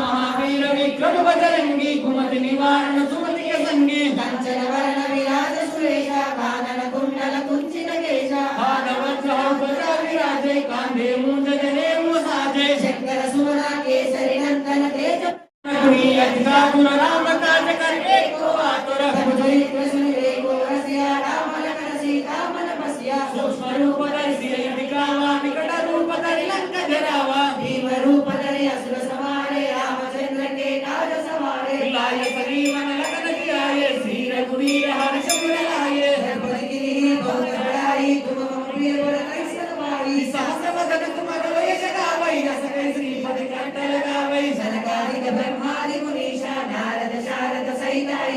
महावीर विक्रम बजरंगी कुमति निवारण सुमति के संगी कंचन वरण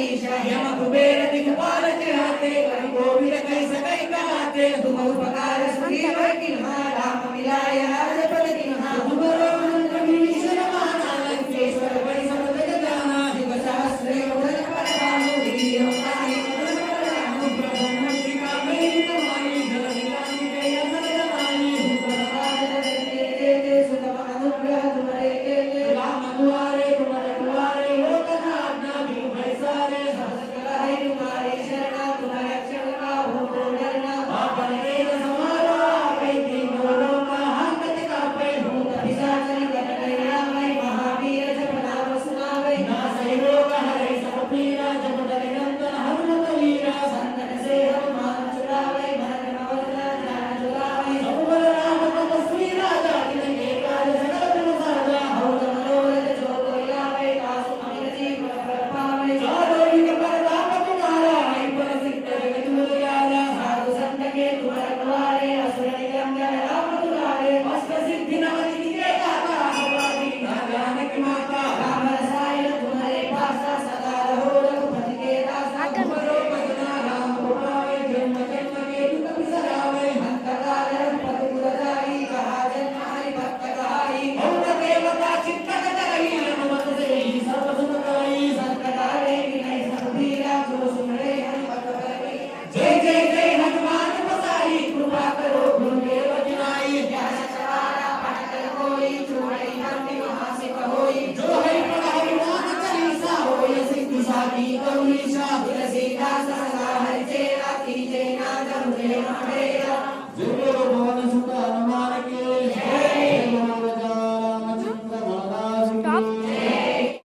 ईशा यम कुबेर दिख पाल के हाथे कहीं गोविंद कहीं सकई कहाते तुम उपकार Zero